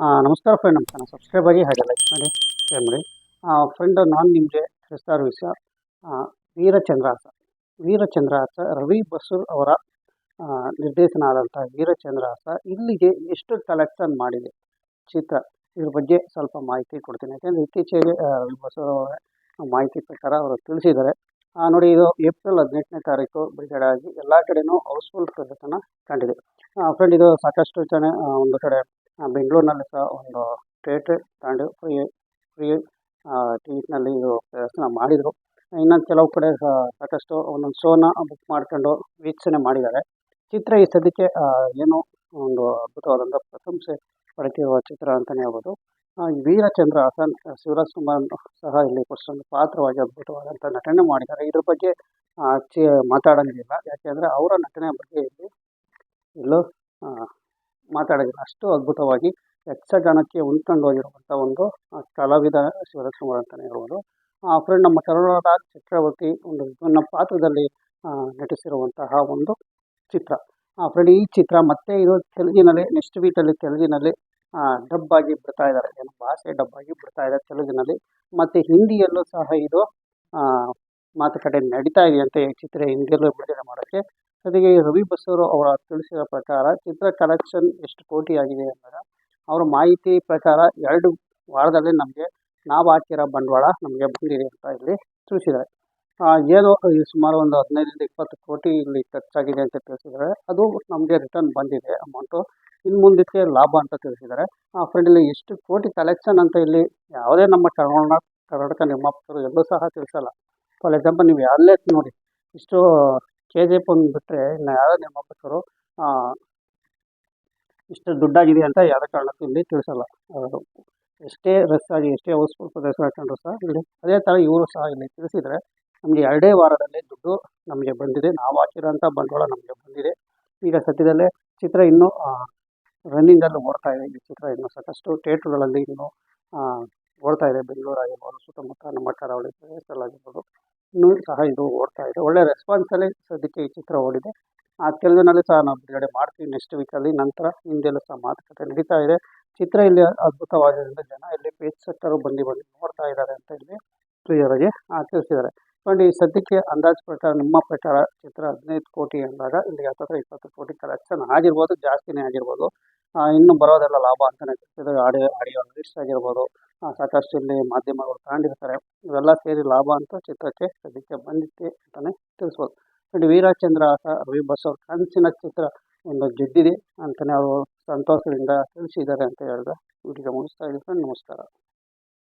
ನಮಸ್ಕಾರ ಫ್ರೆಂಡ್ ನಮ್ಮ channel subscribe ಆಗಿ ಹಾಗೆ ಲೈಕ್ ಮಾಡಿ ಶೇರ್ ಮಾಡಿ. ಫ್ರೆಂಡ್ ನಾನು ನಿಮಗೆ ತಿಳಿಸ್ತಾ ಇರೋ ವಿಷಯ ಆ, ವೀರಚಂದ್ರಹಾಸ ವೀರಚಂದ್ರಹಾಸ ರವಿ ಬಸೂರ್ ಅವರ ನಿರ್ದೇಶನ ಆದಂಥ ವೀರಚಂದ್ರಹಾಸ ಇಲ್ಲಿಗೆ ಎಷ್ಟು ಕಲೆಕ್ಷನ್ ಮಾಡಿದೆ? ಚಿತ್ರ ಇದ್ರ ಬಗ್ಗೆ ಸ್ವಲ್ಪ ಮಾಹಿತಿ ಕೊಡ್ತೀನಿ. ಯಾಕೆಂದರೆ ಇತ್ತೀಚೆಗೆ ರವಿ ಬಸೂರ್ ಅವರ ಮಾಹಿತಿ ಪ್ರಕಾರ ಅವರು ತಿಳಿಸಿದ್ದಾರೆ. ನೋಡಿ ಇದು ಏಪ್ರಿಲ್ ಹದಿನೆಂಟನೇ ತಾರೀಕು ಬಿಡುಗಡೆ ಆಗಿ ಎಲ್ಲ ಕಡೆನೂ ಹೌಸ್ಫುಲ್ ಪ್ರದರ್ಶನ ಕಂಡಿದೆ. ಫ್ರೆಂಡ್ ಇದು ಸಾಕಷ್ಟು ಜನ ಒಂದು ಕಡೆ ಬೆಂಗಳೂರಿನಲ್ಲಿ ಸಹ ಒಂದು ಟೇಟ್ ತಗೊಂಡು ಫ್ರೀ ಫ್ರೀ ಟಿಕೆಟ್ನಲ್ಲಿ ಇದು ಪ್ರದರ್ಶನ ಮಾಡಿದರು. ಇನ್ನು ಕೆಲವು ಕಡೆ ಸಾಕಷ್ಟು ಒಂದೊಂದು ಶೋನ ಬುಕ್ ಮಾಡ್ಕೊಂಡು ವೀಕ್ಷಣೆ ಮಾಡಿದ್ದಾರೆ. ಚಿತ್ರ ಈ ಸದ್ಯಕ್ಕೆ ಏನು ಒಂದು ಅದ್ಭುತವಾದಂಥ ಪ್ರಶಂಸೆ ಪಡೆದಿರುವ ಚಿತ್ರ ಅಂತಲೇ ಹೇಳ್ಬೋದು. ವೀರಚಂದ್ರ ಹಾಸನ್ ಶಿವರಾಜ್ ಕುಮಾರ್ ಸಹ ಇಲ್ಲಿ ಒಂದು ಪಾತ್ರವಾಗಿ ಅದ್ಭುತವಾದಂಥ ನಟನೆ ಮಾಡಿದ್ದಾರೆ. ಇದ್ರ ಬಗ್ಗೆ ಚಿ ಮಾತಾಡೋಂಗಿಲ್ಲ ಯಾಕೆಂದರೆ ಅವರ ನಟನೆ ಬಗ್ಗೆ ಇಲ್ಲಿ ಎಲ್ಲೂ ಆ, ಮಾತಾಡೋದಿಲ್ಲ ಅಷ್ಟು ಅದ್ಭುತವಾಗಿ ಯಕ್ಷಗಾನಕ್ಕೆ ಹೊಂದ್ಕೊಂಡು ಹೋಗಿರುವಂಥ ಒಂದು ಆ, ಕಲಾವಿದ ಶಿವರಾಜ್ ಕುಮಾರ್ ಅಂತಲೇ ಹೇಳ್ಬೋದು ಫ್ರೆಂಡ್ ನಮ್ಮ ಕರುಣಾದ ಚಕ್ರವರ್ತಿ ಒಂದು ವಿಭಿನ್ನ ಪಾತ್ರದಲ್ಲಿ ಆ, ನಟಿಸಿರುವಂತಹ ಒಂದು ಚಿತ್ರ. ಆ ಫ್ರೆಂಡ್ ಈ ಚಿತ್ರ ಮತ್ತೆ ಇದು ತೆಲುಗಿನಲ್ಲಿ ನೆಕ್ಸ್ಟ್ ವೀಕಲ್ಲಿ ತೆಲುಗಿನಲ್ಲಿ ಡಬ್ ಆಗಿ ಬಿಡ್ತಾ ಇದ್ದಾರೆ. ಏನು ಭಾಷೆ ಡಬ್ ಆಗಿ ಬಿಡ್ತಾ ಇದೆ ತೆಲುಗಿನಲ್ಲಿ. ಮತ್ತು ಹಿಂದಿಯಲ್ಲೂ ಸಹ ಇದು ಆ, ಮಾತುಕತೆ ನಡೀತಾ ಇದೆಯಂತೆ ಈ ಚಿತ್ರ ಹಿಂದಿಯಲ್ಲೂ ಬಿಡುಗಡೆ ಮಾಡೋಕ್ಕೆ ಜೊತೆಗೆ ರವಿ ಬಸವರು ಅವರ ತಿಳಿಸಿದ ಪ್ರಕಾರ ಚಿತ್ರ ಕಲೆಕ್ಷನ್ ಎಷ್ಟು ಕೋಟಿ ಆಗಿದೆ ಅಂದಾಗ ಅವರ ಮಾಹಿತಿ ಪ್ರಕಾರ ಎರಡು ವಾರದಲ್ಲಿ ನಮಗೆ ನಾವು ಹಾಕಿರೋ ಬಂಡವಾಳ ನಮಗೆ ಬಂದಿದೆ ಅಂತ ಇಲ್ಲಿ ತಿಳಿಸಿದ್ದಾರೆ. ಏನು ಸುಮಾರು ಒಂದು ಹದಿನೈದರಿಂದ ಇಪ್ಪತ್ತು ಕೋಟಿ ಇಲ್ಲಿ ಖರ್ಚಾಗಿದೆ ಅಂತ ತಿಳಿಸಿದ್ದಾರೆ. ಅದು ನಮಗೆ ರಿಟರ್ನ್ ಬಂದಿದೆ ಅಮೌಂಟು ಇನ್ನು ಮುಂದಕ್ಕೆ ಲಾಭ ಅಂತ ತಿಳಿಸಿದ್ದಾರೆ. ಆ ಇಲ್ಲಿ ಎಷ್ಟು ಕೋಟಿ ಕಲೆಕ್ಷನ್ ಅಂತ ಇಲ್ಲಿ ಯಾವುದೇ ನಮ್ಮ ಕರ್ನಾಟಕ ಕರ್ನಾಟಕ ನಿರ್ಮಾಪಕರು ಎಲ್ಲೂ ಸಹ ತಿಳಿಸಲ್ಲ. ಫಾರ್ ಎಕ್ಸಾಂಪಲ್ ನೀವು ಯಾರಲ್ಲೇ ನೋಡಿ, ಇಷ್ಟು ಕೆ ಜಿ ಎಫ್ ಒಂದು ಬಿಟ್ಟರೆ ಇನ್ನು ಯಾವುದೇ ನಿರ್ಮಾಪಕರು ಇಷ್ಟು ದುಡ್ಡಾಗಿದೆ ಅಂತ ಯಾವುದೇ ಕಾರಣಕ್ಕೂ ಇಲ್ಲಿ ತಿಳಿಸಲ್ಲ. ಎಷ್ಟೇ ರಸ್ ಆಗಿ, ಎಷ್ಟೇ ಹೌಸ್ಫುಲ್ ಪ್ರದೇಶ ಹಾಕೊಂಡ್ರು ಸಹ ಇಲ್ಲಿ ಅದೇ ಥರ ಇವರು ಸಹ ಇಲ್ಲಿ ತಿಳಿಸಿದರೆ ನಮಗೆ ಎರಡೇ ವಾರದಲ್ಲಿ ದುಡ್ಡು ನಮಗೆ ಬಂದಿದೆ. ನಾವು ಹಾಕಿರೋಂಥ ಬಂಡವಾಳ ನಮಗೆ ಬಂದಿದೆ. ಈಗ ಸದ್ಯದಲ್ಲೇ ಚಿತ್ರ ಇನ್ನೂ ರನ್ನಿಂಗಲ್ಲಿ ಓಡ್ತಾ ಇದೆ. ಈ ಚಿತ್ರ ಇನ್ನೂ ಸಾಕಷ್ಟು ಥಿಯೇಟ್ರುಗಳಲ್ಲಿ ಇನ್ನೂ ಓಡ್ತಾ ಇದೆ. ಬೆಂಗಳೂರು ಆಗಿರ್ಬೋದು ಸುತ್ತಮುತ್ತ ನಮ್ಮ ಕರಾವಳಿ ಪ್ರದೇಶದಲ್ಲಾಗಿರ್ಬೋದು. ಇನ್ನೂ ಸಹ ಇದು ಓಡ್ತಾ ಇದೆ. ಒಳ್ಳೆ ರೆಸ್ಪಾನ್ಸಲ್ಲಿ ಸದ್ಯಕ್ಕೆ ಈ ಚಿತ್ರ ಓಡಿದೆ. ಆ ತೆಲುಗಿನಲ್ಲಿ ಸಹ ನಾವು ಬಿಡುಗಡೆ ಮಾಡ್ತೀವಿ ನೆಕ್ಸ್ಟ್ ವೀಕಲ್ಲಿ ನಂತರ ಹಿಂದಿಯಲ್ಲೂ ಸಹ ಮಾತುಕತೆ ನಡೀತಾ ಇದೆ. ಚಿತ್ರ ಇಲ್ಲಿ ಅದ್ಭುತವಾಗಿರೋದ್ರಿಂದ ಜನ ಇಲ್ಲಿ ಪೇಜ್ ಸೆಟ್ಟರು ಬಂದು ಬಂದು ನೋಡ್ತಾ ಇದ್ದಾರೆ ಅಂತ ಇಲ್ಲಿ ಕ್ಲಿಯರಾಗಿ ತಿಳಿಸಿದ್ದಾರೆ ನೋಡಿ, ಈ ಸದ್ಯಕ್ಕೆ ಅಂದಾಜು ಪ್ರಕಾರ ನಿಮ್ಮ ಪ್ರಕಾರ ಚಿತ್ರ ಹದಿನೈದು ಕೋಟಿ ಅಂದಾಗ ಇಲ್ಲಿ ಹತ್ತತ್ರ ಇಪ್ಪತ್ತು ಕೋಟಿ ಕಲೆಕ್ಷನ್ ಆಗಿರ್ಬೋದು, ಜಾಸ್ತಿನೇ ಆಗಿರ್ಬೋದು. ಇನ್ನು ಬರೋದೆಲ್ಲ ಲಾಭ ಅಂತಲೇ ಆಡಿಯೋ ಆಡಿಯೋ ರಿಲೀಸ್ ಆಗಿರ್ಬೋದು. ಸಾಕಷ್ಟು ಇಲ್ಲಿ ಮಾಧ್ಯಮಗಳು ತಗೊಂಡಿರ್ತಾರೆ. ಇವೆಲ್ಲ ಸೇರಿ ಲಾಭ ಅಂತ ಚಿತ್ರಕ್ಕೆ ಸದ್ಯಕ್ಕೆ ಬಂದಿತ್ತೆ ಅಂತಲೇ ತಿಳಿಸ್ಬೋದು. ನೋಡಿ, ವೀರಚಂದ್ರ ರವಿ ಬಸ್ ಅವ್ರ ಕನಸಿನ ಚಿತ್ರ ಒಂದು ಗೆದ್ದಿದೆ ಅಂತಲೇ ಅವರು ಸಂತೋಷದಿಂದ ತಿಳಿಸಿದ್ದಾರೆ ಅಂತ ಹೇಳಿದ್ರೆ ವಿಡಿಯೋ ಮುಗಿಸ್ತಾ ಇದ್ದೀನಿ. ನಮಸ್ಕಾರ.